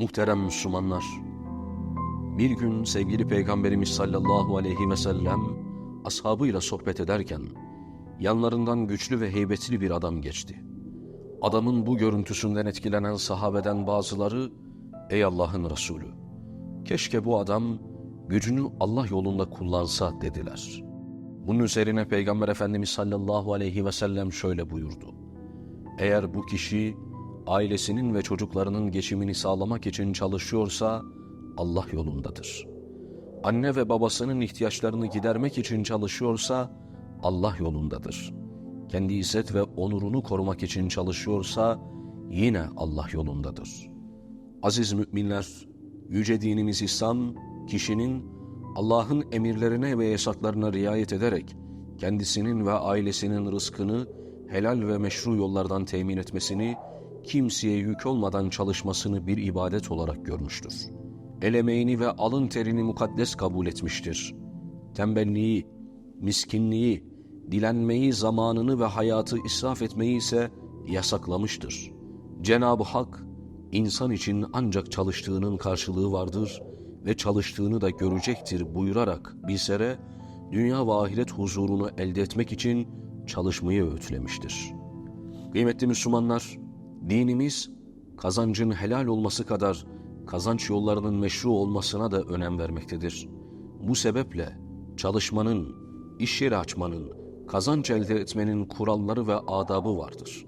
Muhterem Müslümanlar, bir gün sevgili Peygamberimiz sallallahu aleyhi ve sellem ashabıyla sohbet ederken yanlarından güçlü ve heybetli bir adam geçti. Adamın bu görüntüsünden etkilenen sahabeden bazıları, ''Ey Allah'ın Resulü, keşke bu adam gücünü Allah yolunda kullansa.'' dediler. Bunun üzerine Peygamber Efendimiz sallallahu aleyhi ve sellem şöyle buyurdu. Eğer bu kişi ailesinin ve çocuklarının geçimini sağlamak için çalışıyorsa Allah yolundadır. Anne ve babasının ihtiyaçlarını gidermek için çalışıyorsa Allah yolundadır. Kendi izzet ve onurunu korumak için çalışıyorsa yine Allah yolundadır. Aziz müminler, yüce dinimiz İslam, kişinin Allah'ın emirlerine ve yasaklarına riayet ederek kendisinin ve ailesinin rızkını helal ve meşru yollardan temin etmesini, kimseye yük olmadan çalışmasını bir ibadet olarak görmüştür. El emeğini ve alın terini mukaddes kabul etmiştir. Tembelliği, miskinliği, dilenmeyi, zamanını ve hayatı israf etmeyi ise yasaklamıştır. Cenab-ı Hak, insan için ancak çalıştığının karşılığı vardır ve çalıştığını da görecektir buyurarak bizlere dünya ve ahiret huzurunu elde etmek için çalışmayı öğütlemiştir. Kıymetli Müslümanlar, dinimiz kazancın helal olması kadar kazanç yollarının meşru olmasına da önem vermektedir. Bu sebeple çalışmanın, iş yeri açmanın, kazanç elde etmenin kuralları ve adabı vardır.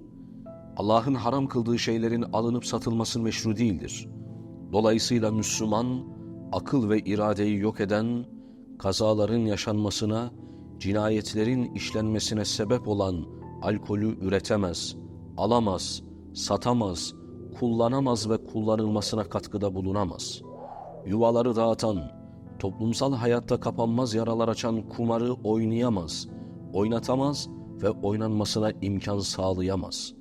Allah'ın haram kıldığı şeylerin alınıp satılması meşru değildir. Dolayısıyla Müslüman, akıl ve iradeyi yok eden, kazaların yaşanmasına, cinayetlerin işlenmesine sebep olan alkolü üretemez, alamaz, satamaz, kullanamaz ve kullanılmasına katkıda bulunamaz. Yuvaları dağıtan, toplumsal hayatta kapanmaz yaralar açan kumarı oynayamaz, oynatamaz ve oynanmasına imkan sağlayamaz.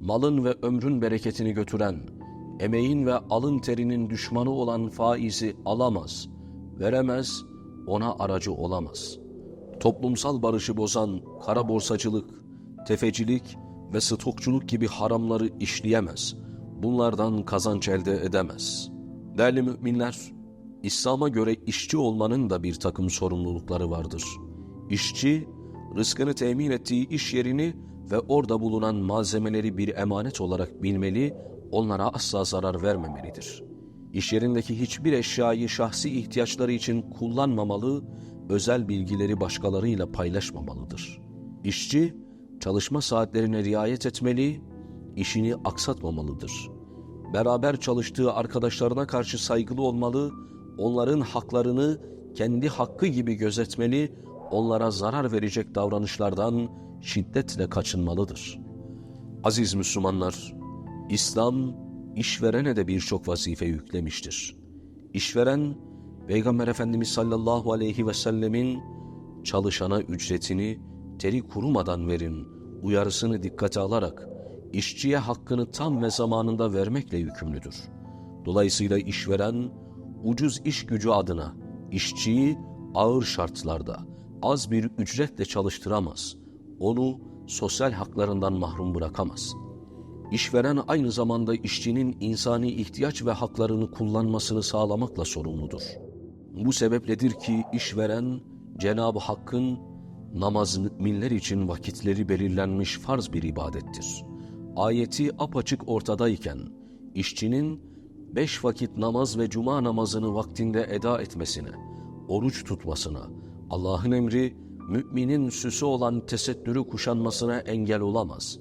Malın ve ömrün bereketini götüren, emeğin ve alın terinin düşmanı olan faizi alamaz, veremez, ona aracı olamaz. Toplumsal barışı bozan kara borsacılık, tefecilik ve stokçuluk gibi haramları işleyemez. Bunlardan kazanç elde edemez. Değerli müminler, İslam'a göre işçi olmanın da bir takım sorumlulukları vardır. İşçi, rızkını temin ettiği iş yerini ve orada bulunan malzemeleri bir emanet olarak bilmeli, onlara asla zarar vermemelidir. İş yerindeki hiçbir eşyayı şahsi ihtiyaçları için kullanmamalı, özel bilgileri başkalarıyla paylaşmamalıdır. İşçi, çalışma saatlerine riayet etmeli, işini aksatmamalıdır. Beraber çalıştığı arkadaşlarına karşı saygılı olmalı, onların haklarını kendi hakkı gibi gözetmeli, onlara zarar verecek davranışlardan şiddetle kaçınmalıdır. Aziz Müslümanlar, İslam işverene de birçok vazife yüklemiştir. İşveren, Peygamber Efendimiz sallallahu aleyhi ve sellemin çalışana ücretini teri kurumadan verin uyarısını dikkate alarak işçiye hakkını tam ve zamanında vermekle yükümlüdür. Dolayısıyla işveren ucuz iş gücü adına işçiyi ağır şartlarda az bir ücretle çalıştıramaz. Onu sosyal haklarından mahrum bırakamaz. İşveren aynı zamanda işçinin insani ihtiyaç ve haklarını kullanmasını sağlamakla sorumludur. Bu sebepledir ki işveren Cenab-ı Hakk'ın namaz müminler için vakitleri belirlenmiş farz bir ibadettir. Ayeti apaçık ortadayken işçinin beş vakit namaz ve cuma namazını vaktinde eda etmesine, oruç tutmasına, Allah'ın emri müminin süsü olan tesettürü kuşanmasına engel olamaz.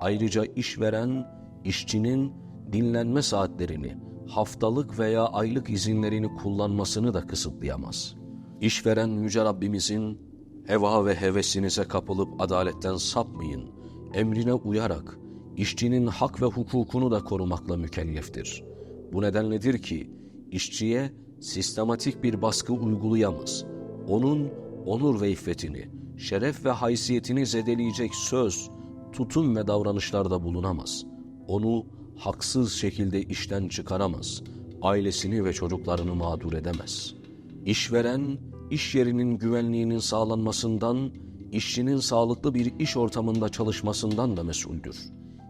Ayrıca işveren, işçinin dinlenme saatlerini, haftalık veya aylık izinlerini kullanmasını da kısıtlayamaz. İşveren Yüce Rabbimizin heva ve hevesinize kapılıp adaletten sapmayın, emrine uyarak işçinin hak ve hukukunu da korumakla mükelleftir. Bu nedenledir ki işçiye sistematik bir baskı uygulayamaz. Onun onur ve iffetini, şeref ve haysiyetini zedeleyecek söz, tutum ve davranışlarda bulunamaz. Onu haksız şekilde işten çıkaramaz. Ailesini ve çocuklarını mağdur edemez. İşveren, iş yerinin güvenliğinin sağlanmasından, işçinin sağlıklı bir iş ortamında çalışmasından da mesuldür.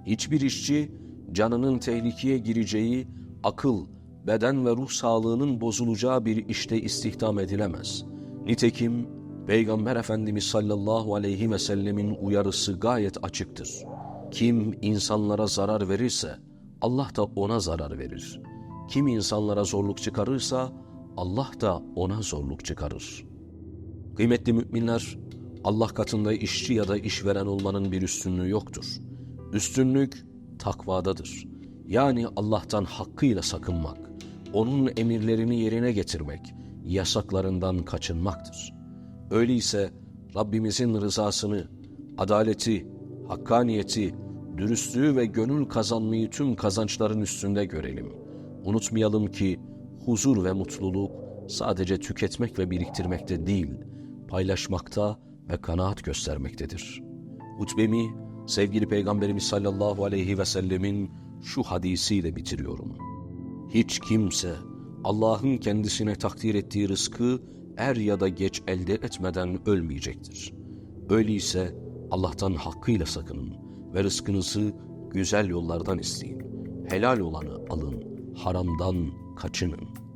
Hiçbir işçi, canının tehlikeye gireceği, akıl, beden ve ruh sağlığının bozulacağı bir işte istihdam edilemez. Nitekim Peygamber Efendimiz sallallahu aleyhi ve sellemin uyarısı gayet açıktır. Kim insanlara zarar verirse Allah da ona zarar verir. Kim insanlara zorluk çıkarırsa Allah da ona zorluk çıkarır. Kıymetli müminler, Allah katında işçi ya da işveren olmanın bir üstünlüğü yoktur. Üstünlük takvadadır. Yani Allah'tan hakkıyla sakınmak, onun emirlerini yerine getirmek, yasaklarından kaçınmaktır. Öyleyse Rabbimizin rızasını, adaleti, hakkaniyeti, dürüstlüğü ve gönül kazanmayı tüm kazançların üstünde görelim. Unutmayalım ki huzur ve mutluluk sadece tüketmek ve biriktirmekte değil, paylaşmakta ve kanaat göstermektedir. Hutbemi sevgili Peygamberimiz sallallahu aleyhi ve sellemin şu hadisiyle bitiriyorum. Hiç kimse Allah'ın kendisine takdir ettiği rızkı er ya da geç elde etmeden ölmeyecektir. Öyleyse Allah'tan hakkıyla sakının ve rızkınızı güzel yollardan isteyin. Helal olanı alın, haramdan 他只能。